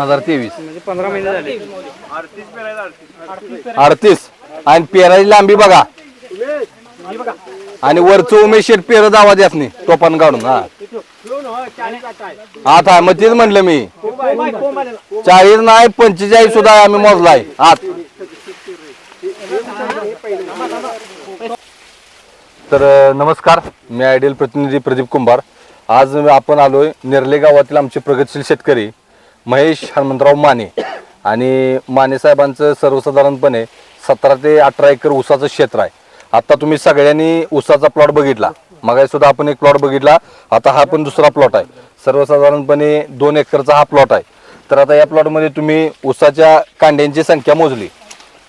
हजार तेवीस. म्हणजे पंधरा महिने झाले. अडतीस आणि पेराची लांबी बघा. आणि वरचं उमेश शेट पेर दावा द्यास नाही टोपण काढून हा. आत आहे मग तेच म्हणलं मी. चाळीस नाही पंचेचाळीस सुद्धा आम्ही मोजलाय. आत. तर नमस्कार. मी आयडियल प्रतिनिधी प्रदीप कुंभार. आज आपण आलोय नेरले गावातील आमचे प्रगतशील शेतकरी महेश हनुमंतराव माने. आणि माने साहेबांचं सर्वसाधारणपणे सतरा ते अठरा एकर ऊसाचं क्षेत्र आहे. आता तुम्ही सगळ्यांनी ऊसाचा प्लॉट बघितला. मग सुद्धा आपण एक प्लॉट बघितला. आता हा पण दुसरा प्लॉट आहे. सर्वसाधारणपणे दोन एकरचा हा प्लॉट आहे. तर आता या प्लॉटमध्ये तुम्ही ऊसाच्या कांड्यांची संख्या मोजली.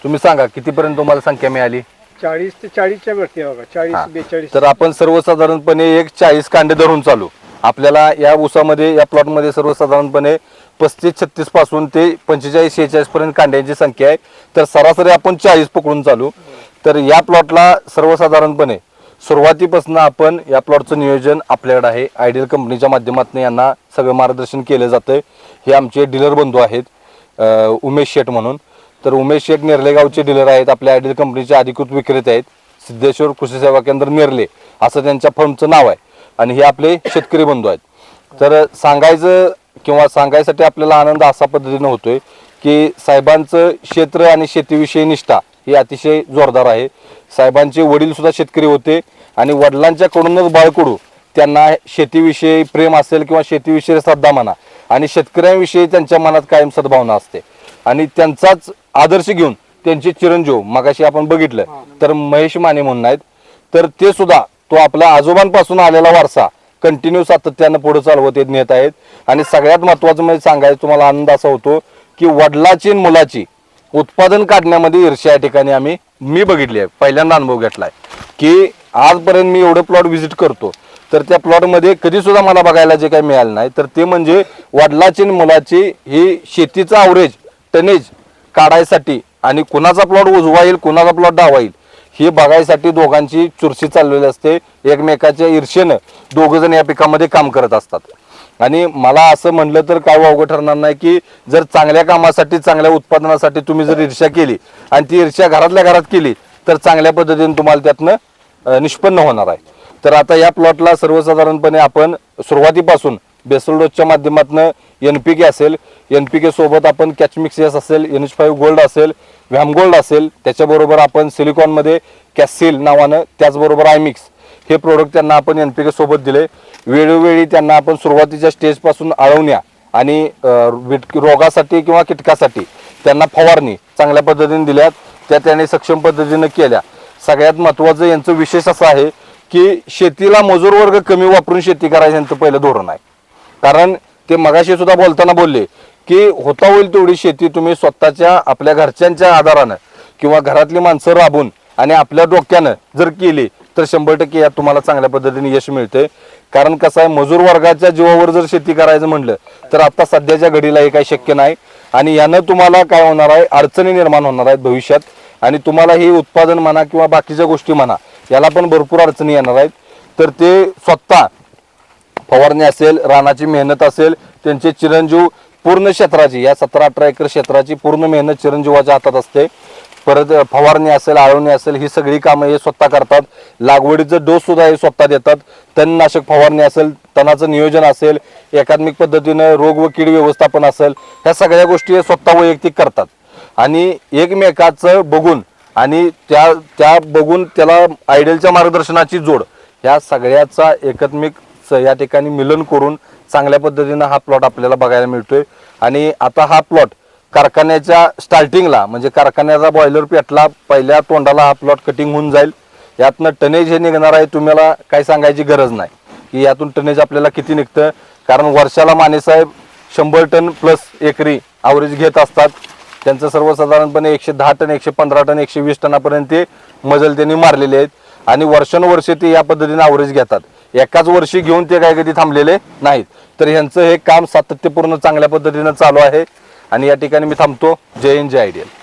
तुम्ही सांगा कितीपर्यंत तुम्हाला संख्या मिळाली? चाळीस ते चाळीसच्या वरती बघा. चाळीस बेचाळीस. तर आपण सर्वसाधारणपणे एक चाळीस कांडे धरून चालू. आपल्याला या ऊसामध्ये या प्लॉटमध्ये सर्वसाधारणपणे पस्तीस छत्तीसपासून ते पंचेचाळीस शेहेचाळीस पर्यंत कांड्यांची संख्या आहे. तर सरासरी आपण चाळीस पकडून चालू. तर या प्लॉटला सर्वसाधारणपणे सुरुवातीपासून आपण या प्लॉटचं नियोजन आपल्याकडे आहे. आयडियल कंपनीच्या माध्यमातून यांना सगळं मार्गदर्शन केलं जातं हे आमचे डीलर बंधू आहेत उमेश शेठ म्हणून. तर उमेश शेठ नेर्लेगावचे डीलर आहेत. आपल्या आयडियल कंपनीचे अधिकृत विक्रेते आहेत. सिद्धेश्वर कृषी सेवा केंद्र नेरले असं त्यांच्या फर्मचं नाव आहे. आणि हे आपले शेतकरी बंधू आहेत. तर सांगायचं किंवा सांगायसाठी आपल्याला आनंद असा पद्धतीनं होतोय की साहेबांचं क्षेत्र आणि शेतीविषयी निष्ठा ही अतिशय जोरदार आहे. साहेबांचे वडील सुद्धा शेतकरी होते आणि वडिलांच्याकडूनच बाळकडू त्यांना शेतीविषयी प्रेम असेल किंवा शेतीविषयी श्रद्धा म्हणा आणि शेतकऱ्यांविषयी त्यांच्या मनात कायम सद्भावना असते. आणि त्यांचाच आदर्श घेऊन त्यांचे चिरंजीव मगाशी आपण बघितलं तर महेश माने म्हणून आहेत. तर ते सुद्धा तो आपल्या आजोबांपासून आलेला वारसा कंटिन्यू सातत्यानं पुढे चालवत येत नेत आहेत. आणि सगळ्यात महत्वाचं म्हणजे सांगायचं तुम्हाला आनंद असा होतो की वडिलाची आणि मुलाची उत्पादन काढण्यामध्ये ईर्ष्या या ठिकाणी आम्ही मी बघितली आहे. पहिल्यांदा अनुभव घेतलाय. की आजपर्यंत मी एवढं प्लॉट व्हिजिट करतो. तर त्या प्लॉटमध्ये कधी सुद्धा मला बघायला जे काही मिळालं नाही. तर ते म्हणजे वडिलाची आणि मुलाची ही शेतीचा अवरेज टनेज काढायसाठी आणि कुणाचा प्लॉट उजवा येईल कुणाचा प्लॉट डावा येईल हे बघायसाठी दोघांची चुरशी चाललेली असते. एकमेकाच्या ईर्षेनं दोघंजण या पिकामध्ये काम करत असतात. आणि मला असं म्हणलं तर काय वावगं ठरणार नाही की जर चांगल्या कामासाठी चांगल्या उत्पादनासाठी तुम्ही जर ईर्ष्या केली आणि ती ईर्ष्या घरातल्या घरात केली तर चांगल्या पद्धतीने तुम्हाला त्यातनं निष्पन्न होणार आहे. तर आता या प्लॉटला सर्वसाधारणपणे आपण सुरुवातीपासून बेसलडोजच्या माध्यमातून एन पी के असेल एन पी के सोबत आपण कॅचमिक्स एस असेल एन एच फाईव्ह गोल्ड असेल व्हॅम गोल्ड असेल त्याच्याबरोबर आपण सिलिकॉनमध्ये कॅसिल नावानं त्याचबरोबर आयमिक्स हे प्रोडक्ट त्यांना आपण एन पी के सोबत दिले. वेळोवेळी त्यांना आपण सुरुवातीच्या स्टेजपासून आळवण्या आणि विट- रोगासाठी किंवा कीटकासाठी त्यांना फवारणी चांगल्या पद्धतीने दिल्यात. त्या त्याने सक्षम पद्धतीनं केल्या. सगळ्यात महत्त्वाचं यांचं विशेष असं आहे की शेतीला मजूर वर्ग कमी वापरून शेती करायचं यांचं पहिलं धोरण आहे. कारण ते मगाशी सुद्धा बोलताना बोलले की होता होईल तेवढी शेती तुम्ही स्वतःच्या आपल्या घरच्यांच्या आधारानं किंवा घरातली माणसं राबून आणि आपल्या डोक्यानं जर केली तर शंभर टक्के यात तुम्हाला चांगल्या पद्धतीने यश मिळते कारण कसं आहे मजूर वर्गाच्या जीवावर जर शेती करायचं म्हणलं तर आता सध्याच्या घडीला हे काही शक्य नाही. आणि यानं तुम्हाला काय होणार आहे अडचणी निर्माण होणार आहेत भविष्यात. आणि तुम्हाला हे उत्पादन म्हणा किंवा बाकीच्या गोष्टी म्हणा याला पण भरपूर अडचणी येणार आहेत. तर ते स्वतः फवारणी असेल रानाची मेहनत असेल त्यांचे चिरंजीव पूर्ण क्षेत्राची या सतरा अठरा एकर क्षेत्राची पूर्ण मेहनत चिरंजीवाच्या हातात असते. परत फवारणी असेल आळवणी असेल ही सगळी कामं हे स्वतः करतात. लागवडीचं डोस सुद्धा हे स्वतः देतात. तणनाशक फवारणी असेल तणाचं नियोजन असेल एकात्मिक पद्धतीनं रोग व कीड व्यवस्थापन असेल ह्या सगळ्या गोष्टी हे स्वतः वैयक्तिक करतात. आणि एकमेकाचं बघून आणि त्या त्या बघून त्याला आयडियलच्या मार्गदर्शनाची जोड ह्या सगळ्याचा एकात्मिक यांचं या ठिकाणी मिलन करून चांगल्या पद्धतीनं हा प्लॉट आपल्याला बघायला मिळतोय. आणि आता हा प्लॉट कारखान्याच्या स्टार्टिंगला म्हणजे कारखान्याचा बॉयलर पेटला पहिल्या तोंडाला हा प्लॉट कटिंग होऊन जाईल. यातनं टनेज हे निघणार आहे तुम्हाला काही सांगायची गरज नाही. की यातून टनेज आपल्याला किती निघतं? कारण वर्षाला मानेसाहेब शंभर टन प्लस एकरी आवरेज घेत असतात. त्यांचं सर्वसाधारणपणे एकशे दहा टन एकशे पंधरा टन एकशे वीस टनापर्यंत ते मजल त्यांनी मारलेले आहेत. आणि वर्षानुवर्षे ते या पद्धतीने आवरेज घेतात. एकाच वर्षी घेऊन ते काय कधी थांबलेले नाहीत. तर ह्यांचं हे काम सातत्यपूर्ण चांगल्या पद्धतीनं चालू आहे. आणि या ठिकाणी मी थांबतो. जय हिंद जय आयडियल